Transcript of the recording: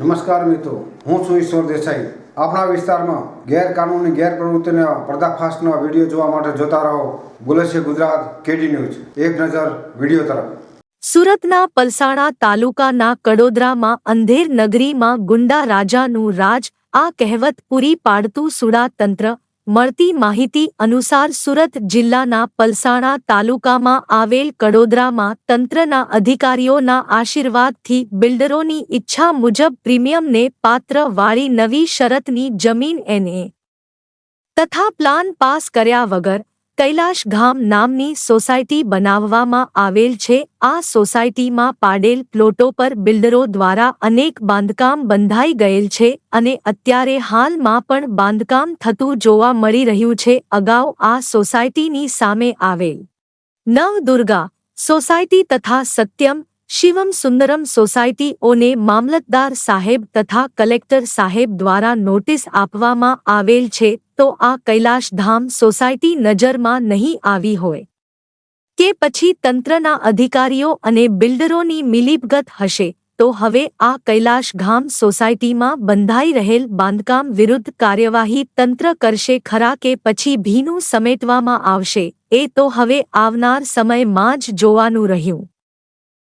નમસ્કાર મિત્રો, હું છું ઈશ્વર દેસાઈ. આપણા વિસ્તારમાં ગેરકાનૂની, ગેરપ્રવૃત્તિના પર્દાફાશના વીડિયો જોવા માટે જોતા રહો. બોલે છે ગુજરાત કેડી ન્યૂઝ. એક નજર વીડિયો તરફ. સુરતના પલસાણા તાલુકાના કડોદરામાં અંધેર નગરીમાં ગુંડા રાજાનું રાજ. આ કહેવત પૂરી પાડતું સુડા તંત્ર મળતી માહિતી અનુસાર સુરત જિલ્લાના પલસાણા તાલુકામાં આવેલ કડોદરામાં તંત્રના અધિકારીઓના આશીર્વાદથી બિલ્ડરોની ઈચ્છા મુજબ પ્રીમિયમને પાત્ર વાળી નવી શરતની જમીન એને તથા પ્લાન પાસ કર્યા વગર કૈલાશ ગામ નામની સોસાયટી બનાવવામાં આવેલ છે. આ સોસાયટીમાં પાડેલ પ્લોટો પર બિલ્ડરો દ્વારા અનેક બાંધકામ બંધાઈ ગયેલ છે અને અત્યારે હાલમાં પણ બાંધકામ થતું જોવા મળી રહ્યું છે. અગાઉ આ સોસાયટીની સામે આવેલ નવદુર્ગા સોસાયટી તથા સત્યમ શિવમ સુંદરમ સોસાયટીઓને મામલતદાર સાહેબ તથા કલેક્ટર સાહેબ દ્વારા નોટિસ આપવામાં આવેલ છે. તો આ કૈલાશધામ સોસાયટી નજરમાં નહીં આવી હોય. કે પછી તંત્રના અધિકારીઓ અને બિલ્ડરોની મિલીભગત હશે, તો હવે આ કૈલાશધામ સોસાયટીમાં બંધાઈ રહેલ બાંધકામ વિરુદ્ધ કાર્યવાહી તંત્ર કરશે ખરા કે પછી ભીનું સમેટવામાં આવશે, એ તો હવે આવનાર સમયમાં જ જોવાનું રહ્યું.